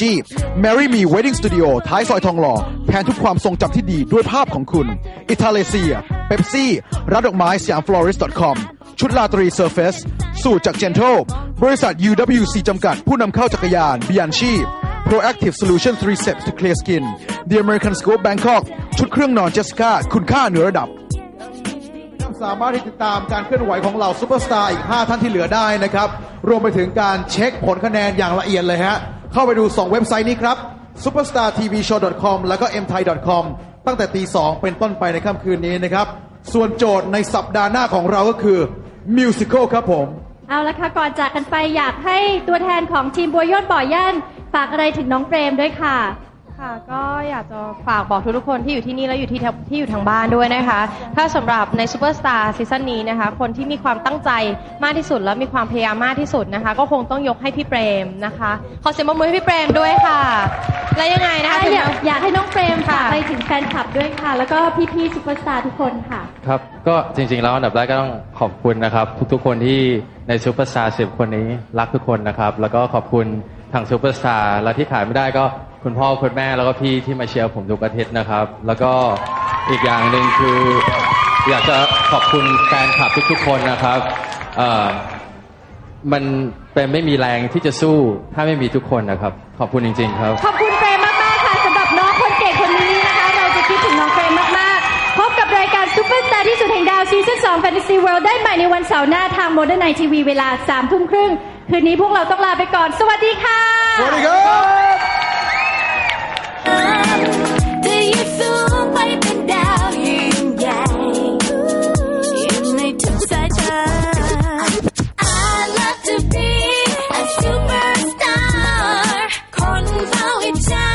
G Marry Me Wedding Studio ท้ายซอยทองหล่อแทนทุกความทรงจำที่ดีด้วยภาพของคุณ อิตาเลเซียเ e ปซี่ร้านดอกไม้สยาม florist.com ชุดลาตรีเซอร์เฟสสูตรจาก Gentle บริษัท UWC จำกัดผู้นำเข้าจักรยาน Bianchi Proactive Solution 3 Steps to Clear Skin The American School Bangkok ชุดเครื่องนอนเจส i าคุณค่าเหนือระดับ สามารถที่ติดตามการเคลื่อนไหวของเหล่าซูเปอร์สตาร์อีก 5 ท่านที่เหลือได้นะครับ รวมไปถึงการเช็คผลคะแนนอย่างละเอียดเลยฮะ เข้าไปดู 2 เว็บไซต์นี้ครับ superstartvshow.com แล้วก็ mthai.com ตั้งแต่ตี 2 เป็นต้นไปในค่ำคืนนี้นะครับ ส่วนโจทย์ในสัปดาห์หน้าของเราก็คือมิวสิควลครับผม เอาละค่ะก่อนจากกันไปอยากให้ตัวแทนของทีมบัวยอดบ่อย่านฝากอะไรถึงน้องเปรมด้วยค่ะ ค่ะก็อยากจะฝากบอกทุกๆคนที่อยู่ที่นี่และอยู่ที่ที่อยู่ทางบ้านด้วยนะคะ ถ้าสำหรับในซูเปอร์สตาร์ซีซั่นนี้นะคะ คนที่มีความตั้งใจมากที่สุดและมีความพยายามมากที่สุดนะคะ ก็คงต้องยกให้พี่เปรมนะคะขอเสียงปรบมือให้พี่เปรมด้วยค่ะ และยังไงนะคะถึงอยากแม้อยากให้น้องเปรมฝากค่ะอะไรถึงแฟนคลับด้วยค่ะ แล้วก็พี่ๆซูเปอร์สตาร์ทุกคนค่ะครับก็จริงๆแล้วอันดับแรกก็ต้องขอบคุณนะครับ ทุกๆคนที่ในซูเปอร์สตาร์สิบคนนี้รักทุกคนนะครับ แล้วก็ขอบคุณ ทางซูเปอร์สตาร์และที่ขายไม่ได้ก็คุณพ่อคุณแม่แล้วก็พี่ที่มาเชียร์ผมทุกอาทิตย์นะครับ แล้วก็อีกอย่างหนึ่งคือ อยากจะขอบคุณแฟนคลับทุกๆคนนะครับมันเป็นไม่มีแรงที่จะสู้ถ้าไม่มีทุกคนนะครับ ขอบคุณจริง ๆ ครับ ขอบคุณเปรมมาก ๆ ค่ะสำหรับน้องคนเก่งคนนี้นะคะ เราจะคิดถึงน้องเปรมมาก ๆ พบกับรายการซูเปอร์สตาร์ที่สุดแห่งดาวซีซั่น2 Fantasy World ได้ใหม่ในวันเสาร์หน้าทางโมเดิร์นไนทีวีเวลา3ทุ่มครึ่ง คืนนี้พวกเราต้องลาไปก่อน สวัสดีค่ะ สวัสดีครับ จะยืดสูงไปเป็นดาวยิ่งใหญ่อยู่ในทุกสายตา I love to be a superstar คนเฝ้าอิจฉา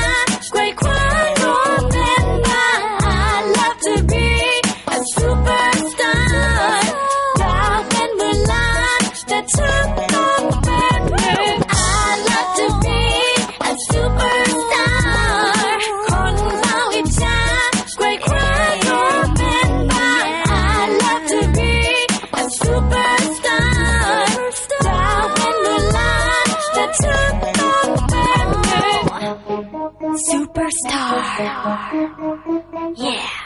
superstar. Yeah